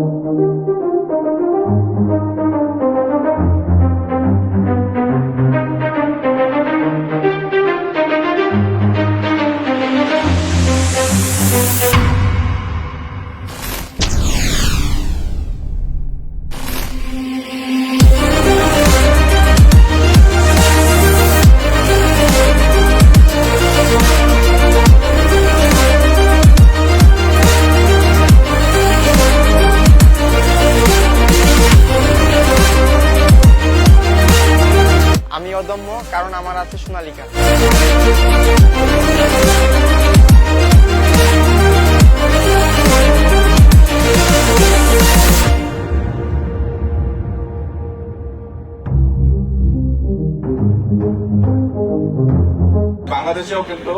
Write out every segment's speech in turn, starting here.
Yeah. আমি অদম্য, কারণ আমার আছে সোনালিকা। বাংলাদেশেও কিন্তু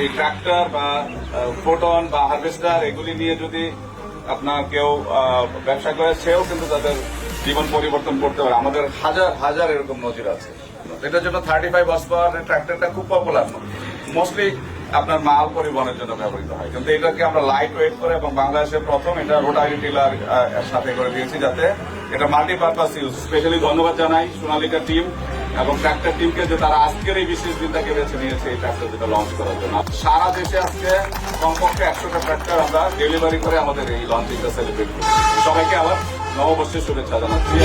এই ট্রাক্টর বা ফোটন বা হারভেস্টার এগুলি নিয়ে যদি আপনার কেউ ব্যবসা করে, সেও কিন্তু তাদের জীবন পরিবর্তন করতে পারে। আমাদের হাজার হাজার এরকম নজির আছে। এটার জন্য থার্টি ফাইভ হর্স পাওয়ার ট্রাক্টরটা খুব পপুলার মোস্টলি আপনার মাল পরিবহনের জন্য ব্যবহৃত হয়। কিন্তু এটাকে আমরা লাইট ওয়েট করে এবং বাংলাদেশের প্রথম এটা রোটারি টিলার সাথে করে দিয়েছি যাতে এটা মাল্টিপারপাস ইউজ স্পেশালি ধন্যবাদ জানাই সোনালিকা টিম এবং ট্রাক্টর টিমকে যে তারা আজকের এই বিশেষ দিনটাকে বেছে নিয়েছে এই ট্রাক্টর যেটা লঞ্চ করার জন্য। সারা দেশে আজকে কমপক্ষে একশোটা ট্রাক্টর আমরা ডেলিভারি করে আমাদের এই লঞ্চিংটা সেলিব্রেট করি সবাইকে আবার নববর্ষের শুভেচ্ছা জানাচ্ছি।